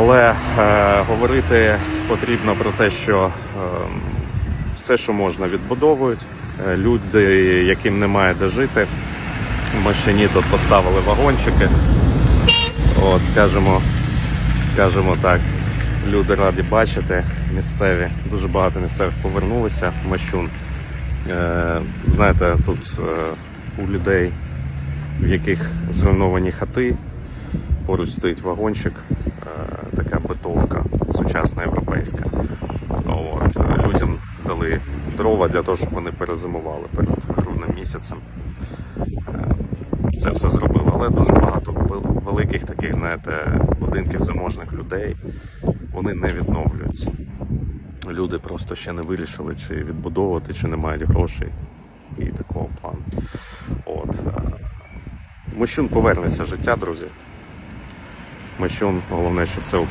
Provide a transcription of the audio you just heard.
Але е, говорити потрібно про те, що е, все, що можна, відбудовують. Е, люди, яким немає де жити, машині тут поставили вагончики. От, скажімо, скажімо так, люди раді бачити місцеві. Дуже багато місцевих повернулися Мащун. Е, знаєте, тут е, у людей, в яких зруйновані хати, поруч стоїть вагончик, така битовка сучасна європейська. От, е, людям дали дрова для того, щоб вони перезимували перед грудним місяцем. Е, Це все зробили, але дуже багато великих таких, знаєте, будинків заможних людей вони не відновлюються. Люди просто ще не вирішили, чи відбудовувати, чи не мають грошей і такого плану. От. е, Мощун повернеться життя, друзі. Мощун, головне, що це Україна.